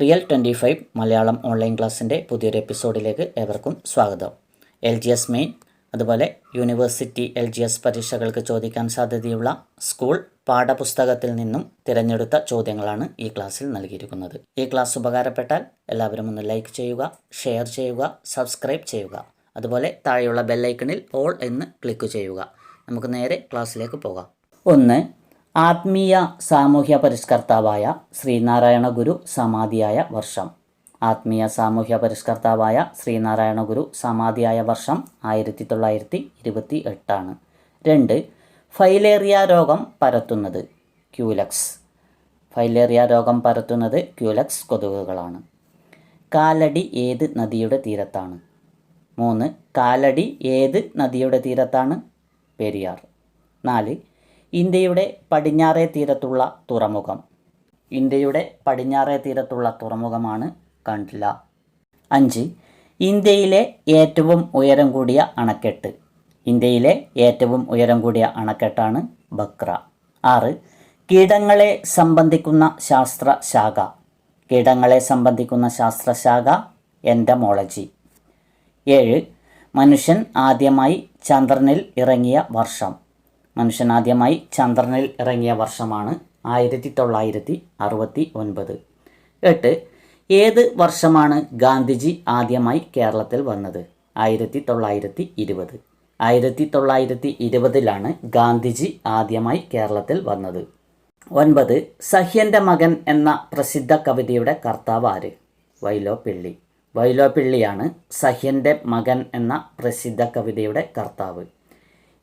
Real twenty five Malayalam online ക്ലാസ്സിന്റെ പുതിയൊരു എപ്പിസോഡിലേക്ക് ഏവർക്കും സ്വാഗതം. എൽ ജി എസ് മെയിൻ അതുപോലെ യൂണിവേഴ്സിറ്റി എൽ ജി എസ് പരീക്ഷകൾക്ക് ചോദിക്കാൻ സാധ്യതയുള്ള സ്കൂൾ പാഠപുസ്തകത്തിൽ നിന്നും തിരഞ്ഞെടുത്ത ചോദ്യങ്ങളാണ് ഈ ക്ലാസ്സിൽ നൽകിയിരിക്കുന്നത്. ഈ ക്ലാസ് ഉപകാരപ്പെട്ടാൽ എല്ലാവരും ഒന്ന് ലൈക്ക് ചെയ്യുക ഷെയർ ചെയ്യുക സബ്സ്ക്രൈബ് ചെയ്യുക. അതുപോലെ താഴെയുള്ള ബെല്ലൈക്കണിൽ ഓൾ എന്ന് ക്ലിക്ക് ചെയ്യുക. നമുക്ക് നേരെ ക്ലാസ്സിലേക്ക് പോകാം. ഒന്ന് ആത്മീയ സാമൂഹ്യ പരിഷ്കർത്താവായ ശ്രീനാരായണ ഗുരു സമാധിയായ വർഷം. ആത്മീയ സാമൂഹ്യ പരിഷ്കർത്താവായ ശ്രീനാരായണ ഗുരു സമാധിയായ വർഷം ആയിരത്തി തൊള്ളായിരത്തി ഇരുപത്തി എട്ടാണ് രണ്ട് ഫൈലേറിയ രോഗം പരത്തുന്നത് ക്യൂലക്സ്. ഫൈലേറിയ രോഗം പരത്തുന്നത് ക്യൂലക്സ് കൊതുകുകളാണ്. കാലടി ഏത് നദിയുടെ തീരത്താണ്? മൂന്ന് കാലടി ഏത് നദിയുടെ തീരത്താണ്? പെരിയാർ. നാല് ഇന്ത്യയുടെ പടിഞ്ഞാറേ തീരത്തുള്ള തുറമുഖം. ഇന്ത്യയുടെ പടിഞ്ഞാറേ തീരത്തുള്ള തുറമുഖമാണ് കണ്ട്ല. അഞ്ച് ഇന്ത്യയിലെ ഏറ്റവും ഉയരം കൂടിയ അണക്കെട്ട്. ഇന്ത്യയിലെ ഏറ്റവും ഉയരം കൂടിയ അണക്കെട്ടാണ് ബക്ര. ആറ് കീടങ്ങളെ സംബന്ധിക്കുന്ന ശാസ്ത്രശാഖ. കീടങ്ങളെ സംബന്ധിക്കുന്ന ശാസ്ത്രശാഖ എൻഡമോളജി ഏഴ് മനുഷ്യൻ ആദ്യമായി ചന്ദ്രനിൽ ഇറങ്ങിയ വർഷം. മനുഷ്യൻ ആദ്യമായി ചന്ദ്രനിൽ ഇറങ്ങിയ വർഷമാണ് ആയിരത്തി തൊള്ളായിരത്തി അറുപത്തി ഒൻപത് എട്ട്. ഏത് വർഷമാണ് ഗാന്ധിജി ആദ്യമായി കേരളത്തിൽ വന്നത്? ആയിരത്തി തൊള്ളായിരത്തി ഇരുപത് ആയിരത്തി തൊള്ളായിരത്തി ഇരുപതിലാണ് ഗാന്ധിജി ആദ്യമായി കേരളത്തിൽ വന്നത്. ഒൻപത്. സഹ്യന്റെ മകൻ എന്ന പ്രസിദ്ധ കവിതയുടെ കർത്താവ് ആര്? വൈലോപ്പിള്ളി. വൈലോപ്പിള്ളിയാണ് സഹ്യന്റെ മകൻ എന്ന പ്രസിദ്ധ കവിതയുടെ കർത്താവ്.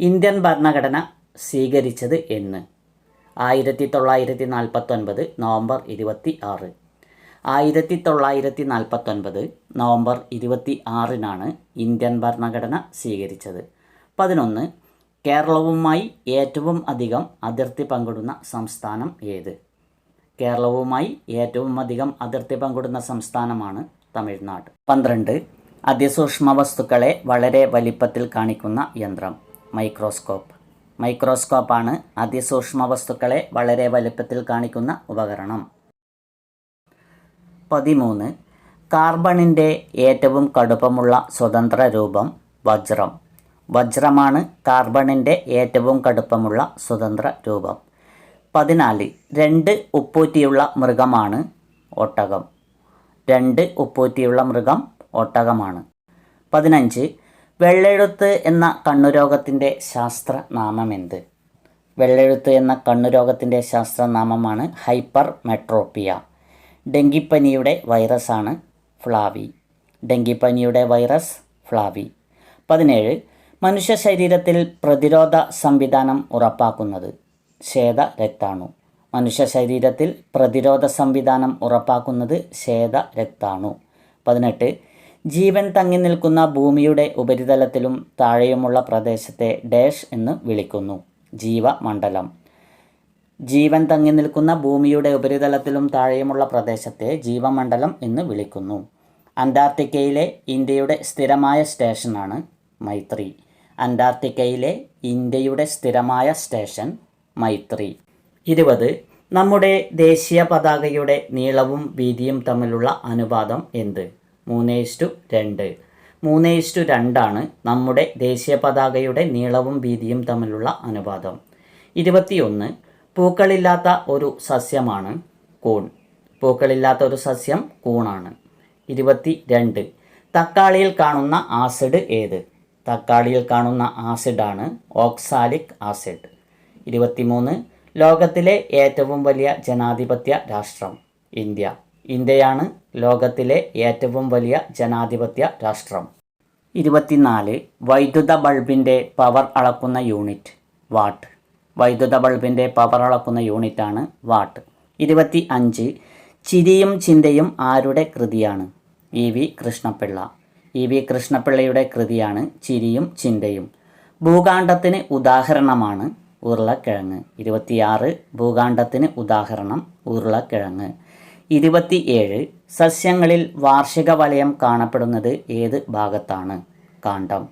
ഇന്ത്യൻ ഭരണഘടന സ്വീകരിച്ചത് എന്ന്. ആയിരത്തി തൊള്ളായിരത്തി നാൽപ്പത്തൊൻപത് നവംബർ ഇരുപത്തി ആറ് ആയിരത്തി തൊള്ളായിരത്തി നാൽപ്പത്തൊൻപത് നവംബർ ഇരുപത്തി ആറിനാണ് ഇന്ത്യൻ ഭരണഘടന സ്വീകരിച്ചത്. പതിനൊന്ന് കേരളവുമായി ഏറ്റവും അധികം അതിർത്തി പങ്കിടുന്ന സംസ്ഥാനം ഏത്? കേരളവുമായി ഏറ്റവും അധികം അതിർത്തി പങ്കിടുന്ന സംസ്ഥാനമാണ് തമിഴ്നാട്. പന്ത്രണ്ട് അതിസൂക്ഷ്മ വസ്തുക്കളെ വളരെ വലിപ്പത്തിൽ കാണിക്കുന്ന യന്ത്രം മൈക്രോസ്കോപ്പ്. മൈക്രോസ്കോപ്പാണ് അതിസൂക്ഷ്മ വസ്തുക്കളെ വളരെ വലുപ്പത്തിൽ കാണിക്കുന്ന ഉപകരണം. പതിമൂന്ന്. കാർബണിന്റെ ഏറ്റവും കടുപ്പമുള്ള സ്വതന്ത്ര രൂപം വജ്രം. വജ്രമാണ് കാർബണിന്റെ ഏറ്റവും കടുപ്പമുള്ള സ്വതന്ത്ര രൂപം. പതിനാല്. രണ്ട് ഉപ്പൂറ്റിയുള്ള മൃഗമാണ് ഒട്ടകം. രണ്ട് ഉപ്പൂറ്റിയുള്ള മൃഗം ഒട്ടകമാണ്. പതിനഞ്ച്. വെള്ളെഴുത്ത് എന്ന കണ്ണുരോഗത്തിന്റെ ശാസ്ത്രനാമം എന്ത് വെള്ളെഴുത്ത് എന്ന കണ്ണുരോഗത്തിന്റെ ശാസ്ത്രനാമമാണ് ഹൈപ്പർ മെട്രോപ്പിയ ഡെങ്കിപ്പനിയുടെ വൈറസാണ് ഫ്ലാവി. ഡെങ്കിപ്പനിയുടെ വൈറസ് ഫ്ലാവി. പതിനേഴ് മനുഷ്യ ശരീരത്തിൽ പ്രതിരോധ സംവിധാനം ഉറപ്പാക്കുന്നത്. ശ്വേത രക്താണു. മനുഷ്യ ശരീരത്തിൽ പ്രതിരോധ സംവിധാനം ഉറപ്പാക്കുന്നത് ശ്വേത രക്താണു. പതിനെട്ട് ജീവൻ തങ്ങി നിൽക്കുന്ന ഭൂമിയുടെ ഉപരിതലത്തിലും താഴെയുമുള്ള പ്രദേശത്തെ ഡാഷ് എന്ന് വിളിക്കുന്നു ജീവമണ്ഡലം. ജീവൻ തങ്ങി നിൽക്കുന്ന ഭൂമിയുടെ ഉപരിതലത്തിലും താഴെയുമുള്ള പ്രദേശത്തെ ജീവമണ്ഡലം എന്ന് വിളിക്കുന്നു. അന്റാർട്ടിക്കയിലെ ഇന്ത്യയുടെ സ്ഥിരമായ സ്റ്റേഷനാണ് മൈത്രി. അന്റാർട്ടിക്കയിലെ ഇന്ത്യയുടെ സ്ഥിരമായ സ്റ്റേഷൻ മൈത്രി. ഇരുപത് നമ്മുടെ ദേശീയ പതാകയുടെ നീളവും വീതിയും തമ്മിലുള്ള അനുപാതം എന്ത്? മൂന്ന് ഇസ്റ്റു രണ്ട്. മൂന്ന് ഇസ്റ്റു രണ്ടാണ് നമ്മുടെ ദേശീയ പതാകയുടെ നീളവും വീതിയും തമ്മിലുള്ള അനുപാതം. ഇരുപത്തിയൊന്ന് പൂക്കളില്ലാത്ത ഒരു സസ്യമാണ് കൂൺ. പൂക്കളില്ലാത്ത ഒരു സസ്യം കൂണാണ്. ഇരുപത്തി രണ്ട് തക്കാളിയിൽ കാണുന്ന ആസിഡ് ഏത്? തക്കാളിയിൽ കാണുന്ന ആസിഡാണ് ഓക്സാലിക് ആസിഡ്. ഇരുപത്തിമൂന്ന് ലോകത്തിലെ ഏറ്റവും വലിയ ജനാധിപത്യ രാഷ്ട്രം ഇന്ത്യ. ഇന്ത്യയാണ് ലോകത്തിലെ ഏറ്റവും വലിയ ജനാധിപത്യ രാഷ്ട്രം. ഇരുപത്തിനാല് വൈദ്യുത ബൾബിന്റെ പവർ അളക്കുന്ന യൂണിറ്റ് വാട്ട്. വൈദ്യുത ബൾബിന്റെ പവർ അളക്കുന്ന യൂണിറ്റാണ് വാട്ട്. ഇരുപത്തി അഞ്ച് ചിരിയും ചിന്തയും ആരുടെ കൃതിയാണ്? E V Krishnapillai. E V കൃഷ്ണപിള്ളയുടെ കൃതിയാണ് ചിരിയും ചിന്തയും. ഭൂകാണ്ഡത്തിന് ഉദാഹരണമാണ് ഉരുളക്കിഴങ്ങ്. ഇരുപത്തിയാറ് ഭൂകാണ്ഡത്തിന് ഉദാഹരണം ഉരുളക്കിഴങ്ങ്. ഇരുപത്തിയേഴ് സസ്യങ്ങളിൽ വാർഷിക വലയം കാണപ്പെടുന്നത് ഏത് ഭാഗത്താണ്? കാണ്ഡം.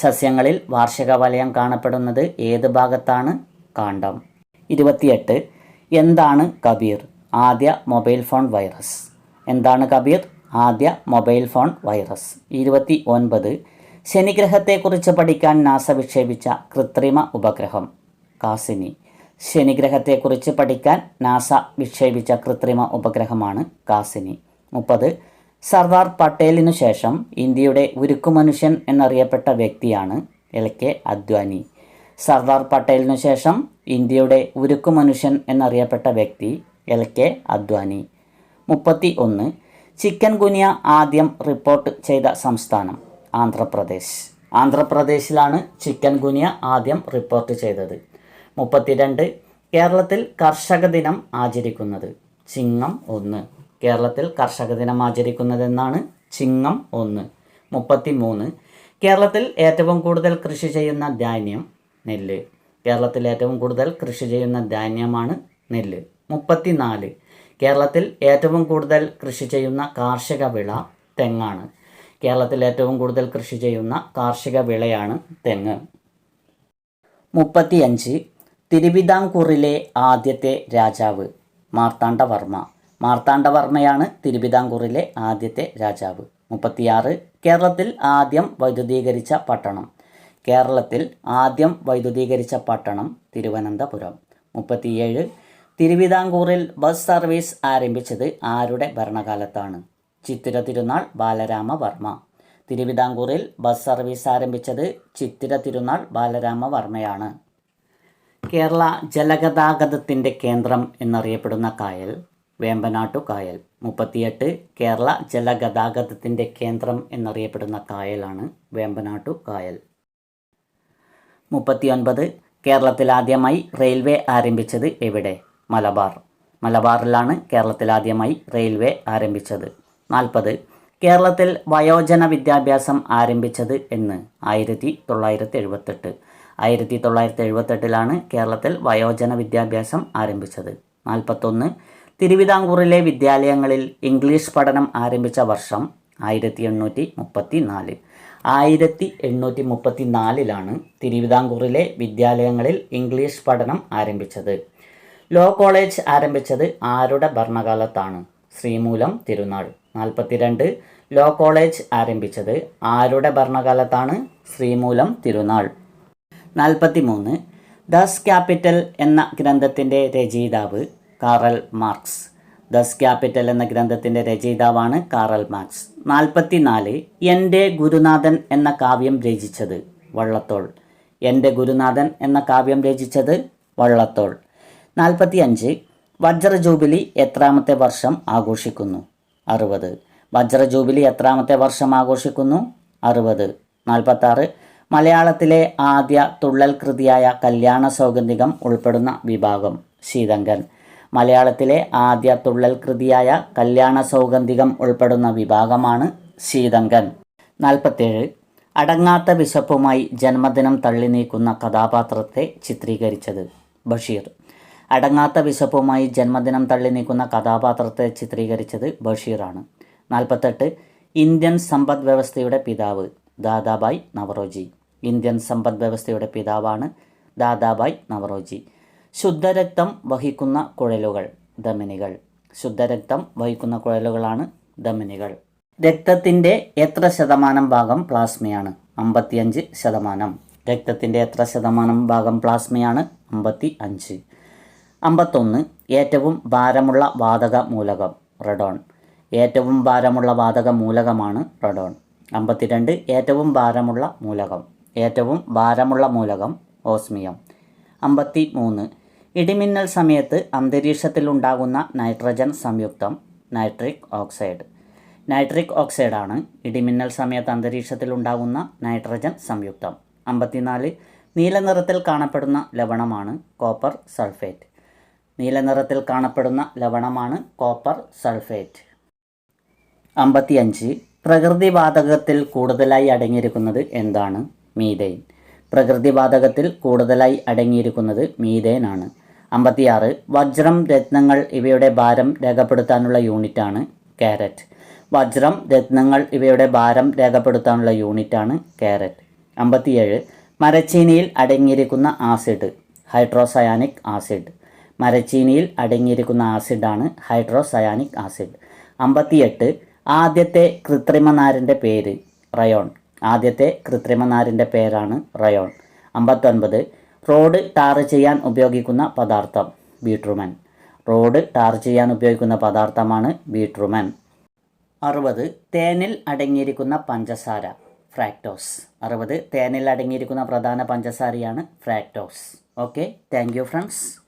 സസ്യങ്ങളിൽ വാർഷിക വലയം കാണപ്പെടുന്നത് ഏത് ഭാഗത്താണ്? കാണ്ഡം. ഇരുപത്തിയെട്ട് എന്താണ് കബീർ? ആദ്യ മൊബൈൽ ഫോൺ വൈറസ്. എന്താണ് കബീർ? ആദ്യ മൊബൈൽ ഫോൺ വൈറസ്. ഇരുപത്തി ഒൻപത് ശനിഗ്രഹത്തെക്കുറിച്ച് പഠിക്കാൻ നാസ വിക്ഷേപിച്ച കൃത്രിമ ഉപഗ്രഹം. കാസിനി. ശനിഗ്രഹത്തെക്കുറിച്ച് പഠിക്കാൻ നാസ വിക്ഷേപിച്ച കൃത്രിമ ഉപഗ്രഹമാണ് കാസിനി. മുപ്പത് സർദാർ പട്ടേലിനു ശേഷം ഇന്ത്യയുടെ ഉരുക്കുമനുഷ്യൻ എന്നറിയപ്പെട്ട വ്യക്തിയാണ് എൽ കെ അദ്വാനി. സർദാർ പട്ടേലിനു ശേഷം ഇന്ത്യയുടെ ഉരുക്കുമനുഷ്യൻ എന്നറിയപ്പെട്ട വ്യക്തി എൽ കെ അദ്വാനി. മുപ്പത്തി ഒന്ന് ചിക്കൻ ഗുനിയ ആദ്യം റിപ്പോർട്ട് ചെയ്ത സംസ്ഥാനം ആന്ധ്രാപ്രദേശ്. ആന്ധ്രാപ്രദേശിലാണ് ചിക്കൻ ഗുനിയ ആദ്യം റിപ്പോർട്ട് ചെയ്തത്. മുപ്പത്തിരണ്ട്. കേരളത്തിൽ കർഷക ദിനം ആചരിക്കുന്നത് ചിങ്ങം ഒന്ന്. കേരളത്തിൽ കർഷക ദിനം ആചരിക്കുന്നതെന്നാണ് ചിങ്ങം ഒന്ന്. മുപ്പത്തി മൂന്ന് കേരളത്തിൽ ഏറ്റവും കൂടുതൽ കൃഷി ചെയ്യുന്ന ധാന്യം നെല്ല്. കേരളത്തിൽ ഏറ്റവും കൂടുതൽ കൃഷി ചെയ്യുന്ന ധാന്യമാണ് നെല്ല്. മുപ്പത്തിനാല്. കേരളത്തിൽ ഏറ്റവും കൂടുതൽ കൃഷി ചെയ്യുന്ന കാർഷിക വിള തെങ്ങാണ്. കേരളത്തിൽ ഏറ്റവും കൂടുതൽ കൃഷി ചെയ്യുന്ന കാർഷിക വിളയാണ് തെങ്ങ്. മുപ്പത്തിയഞ്ച്. തിരുവിതാംകൂറിലെ ആദ്യത്തെ രാജാവ് മാർത്താണ്ഡവർമ്മ. മാർത്താണ്ഡവർമ്മയാണ് തിരുവിതാംകൂറിലെ ആദ്യത്തെ രാജാവ്. മുപ്പത്തിയാറ് കേരളത്തിൽ ആദ്യം വൈദ്യുതീകരിച്ച പട്ടണം. കേരളത്തിൽ ആദ്യം വൈദ്യുതീകരിച്ച പട്ടണം തിരുവനന്തപുരം. മുപ്പത്തിയേഴ് തിരുവിതാംകൂറിൽ ബസ് സർവീസ് ആരംഭിച്ചത് ആരുടെ ഭരണകാലത്താണ്? ചിത്തിര തിരുനാൾ ബാലരാമവർമ്മ. തിരുവിതാംകൂറിൽ ബസ് സർവീസ് ആരംഭിച്ചത് ചിത്തിര തിരുനാൾ ബാലരാമവർമ്മയാണ്. കേരള ജലഗതാഗതത്തിന്റെ കേന്ദ്രം എന്നറിയപ്പെടുന്ന കായൽ വേമ്പനാട്ടു കായൽ. മുപ്പത്തിയെട്ട് കേരള ജലഗതാഗതത്തിന്റെ കേന്ദ്രം എന്നറിയപ്പെടുന്ന കായലാണ് വേമ്പനാട്ടു കായൽ. മുപ്പത്തിയൊൻപത് കേരളത്തിൽ ആദ്യമായി റെയിൽവേ ആരംഭിച്ചത് എവിടെ? മലബാർ. മലബാറിലാണ് കേരളത്തിൽ ആദ്യമായി റെയിൽവേ ആരംഭിച്ചത്. നാൽപ്പത് കേരളത്തിൽ വയോജന വിദ്യാഭ്യാസം ആരംഭിച്ചത് എന്ന്. ആയിരത്തി തൊള്ളായിരത്തി എഴുപത്തെട്ട് ആയിരത്തി തൊള്ളായിരത്തി എഴുപത്തെട്ടിലാണ് കേരളത്തിൽ വയോജന വിദ്യാഭ്യാസം ആരംഭിച്ചത്. നാൽപ്പത്തൊന്ന് തിരുവിതാംകൂറിലെ വിദ്യാലയങ്ങളിൽ ഇംഗ്ലീഷ് പഠനം ആരംഭിച്ച വർഷം ആയിരത്തി എണ്ണൂറ്റി മുപ്പത്തി നാല് ആയിരത്തി എണ്ണൂറ്റി മുപ്പത്തി നാലിലാണ് തിരുവിതാംകൂറിലെ വിദ്യാലയങ്ങളിൽ ഇംഗ്ലീഷ് പഠനം ആരംഭിച്ചത്. ലോ കോളേജ് ആരംഭിച്ചത് ആരുടെ ഭരണകാലത്താണ്? ശ്രീമൂലം തിരുനാൾ. നാൽപ്പത്തിരണ്ട് ലോ കോളേജ് ആരംഭിച്ചത് ആരുടെ ഭരണകാലത്താണ്? ശ്രീമൂലം തിരുനാൾ. നാൽപ്പത്തി മൂന്ന് ദസ് ക്യാപിറ്റൽ എന്ന ഗ്രന്ഥത്തിന്റെ രചയിതാവ് കാറൽ മാർക്സ്. ദസ് ക്യാപിറ്റൽ എന്ന ഗ്രന്ഥത്തിന്റെ രചയിതാവാണ് കാറൽ മാർക്സ്. നാൽപ്പത്തി നാല് എന്റെ ഗുരുനാഥൻ എന്ന കാവ്യം രചിച്ചത് വള്ളത്തോൾ. എന്റെ ഗുരുനാഥൻ എന്ന കാവ്യം രചിച്ചത് വള്ളത്തോൾ. നാൽപ്പത്തി അഞ്ച് വജ്ര ജൂബിലി എത്രാമത്തെ വർഷം ആഘോഷിക്കുന്നു? അറുപത്. വജ്ര ജൂബിലി എത്രാമത്തെ വർഷം ആഘോഷിക്കുന്നു? അറുപത്. നാൽപ്പത്താറ്. മലയാളത്തിലെ ആദ്യ തുള്ളൽ കൃതിയായ കല്യാണ സൗഗന്ധികം ഉൾപ്പെടുന്ന വിഭാഗം ശീതങ്കൻ മലയാളത്തിലെ ആദ്യ തുള്ളൽ കൃതിയായ കല്യാണ സൗഗന്ധികം ഉൾപ്പെടുന്ന വിഭാഗമാണ് ശീതങ്കൻ നാൽപ്പത്തേഴ് അടങ്ങാത്ത വിശപ്പുമായി ജന്മദിനം തള്ളി നീക്കുന്ന കഥാപാത്രത്തെ ചിത്രീകരിച്ചത് ബഷീർ. അടങ്ങാത്ത വിശപ്പുമായി ജന്മദിനം തള്ളി നീക്കുന്ന കഥാപാത്രത്തെ ചിത്രീകരിച്ചത് ബഷീറാണ്. നാൽപ്പത്തെട്ട്. ഇന്ത്യൻ സമ്പദ് വ്യവസ്ഥയുടെ പിതാവ് ദാദാബായ് നവറോജി. ഇന്ത്യൻ സമ്പദ് വ്യവസ്ഥയുടെ പിതാവാണ് ദാദാബായ് നവറോജി. ശുദ്ധരക്തം വഹിക്കുന്ന കുഴലുകൾ ധമനികൾ ശുദ്ധരക്തം വഹിക്കുന്ന കുഴലുകളാണ് ധമനികൾ രക്തത്തിന്റെ എത്ര ശതമാനം ഭാഗം പ്ലാസ്മയാണ്? അമ്പത്തിയഞ്ച് ശതമാനം. രക്തത്തിന്റെ എത്ര ശതമാനം ഭാഗം പ്ലാസ്മയാണ്? അമ്പത്തി അഞ്ച് അമ്പത്തൊന്ന് ഏറ്റവും ഭാരമുള്ള വാതക മൂലകം റെഡോൺ. ഏറ്റവും ഭാരമുള്ള വാതക മൂലകമാണ് റെഡോൺ. അമ്പത്തിരണ്ട് ഏറ്റവും ഭാരമുള്ള മൂലകം. ഏറ്റവും ഭാരമുള്ള മൂലകം ഓസ്മിയം. അമ്പത്തി മൂന്ന് ഇടിമിന്നൽ സമയത്ത് അന്തരീക്ഷത്തിലുണ്ടാകുന്ന നൈട്രജൻ സംയുക്തം നൈട്രിക് ഓക്സൈഡ്. നൈട്രിക് ഓക്സൈഡാണ് ഇടിമിന്നൽ സമയത്ത് അന്തരീക്ഷത്തിലുണ്ടാകുന്ന നൈട്രജൻ സംയുക്തം. അമ്പത്തിനാല്. നീല നിറത്തിൽ കാണപ്പെടുന്ന ലവണമാണ് കോപ്പർ സൾഫേറ്റ്. നീല നിറത്തിൽ കാണപ്പെടുന്ന ലവണമാണ് കോപ്പർ സൾഫേറ്റ്. അമ്പത്തിയഞ്ച്. പ്രകൃതിവാതകത്തിൽ കൂടുതലായി അടങ്ങിയിരിക്കുന്നത് എന്താണ്? മീതെയിൻ പ്രകൃതിവാതകത്തിൽ കൂടുതലായി അടങ്ങിയിരിക്കുന്നത് മീതെയിൻ ആണ് അമ്പത്തിയാറ് വജ്രം രത്നങ്ങൾ ഇവയുടെ ഭാരം രേഖപ്പെടുത്താനുള്ള യൂണിറ്റാണ് കാരറ്റ്. വജ്രം രത്നങ്ങൾ ഇവയുടെ ഭാരം രേഖപ്പെടുത്താനുള്ള യൂണിറ്റാണ് കാരറ്റ്. അമ്പത്തിയേഴ് മരച്ചീനിയിൽ അടങ്ങിയിരിക്കുന്ന ആസിഡ് ഹൈഡ്രോസയാനിക് ആസിഡ്. മരച്ചീനിയിൽ അടങ്ങിയിരിക്കുന്ന ആസിഡാണ് ഹൈഡ്രോസയാനിക് ആസിഡ്. അമ്പത്തിയെട്ട് ആദ്യത്തെ കൃത്രിമനാരന്റെ പേര് റയോൺ. ആദ്യത്തെ കൃത്രിമ നാരിന്റെ പേരാണ് റയോൺ. അമ്പത്തൊൻപത് റോഡ് ടാർ ചെയ്യാൻ ഉപയോഗിക്കുന്ന പദാർത്ഥം ബീട്രുമൻ. റോഡ് ടാർ ചെയ്യാൻ ഉപയോഗിക്കുന്ന പദാർത്ഥമാണ് ബീട്രുമൻ. അറുപത് തേനിൽ അടങ്ങിയിരിക്കുന്ന പഞ്ചസാര ഫ്രാക്ടോസ്. അറുപത് തേനിൽ അടങ്ങിയിരിക്കുന്ന പ്രധാന പഞ്ചസാരയാണ് ഫ്രാക്ടോസ്. Okay thank friends.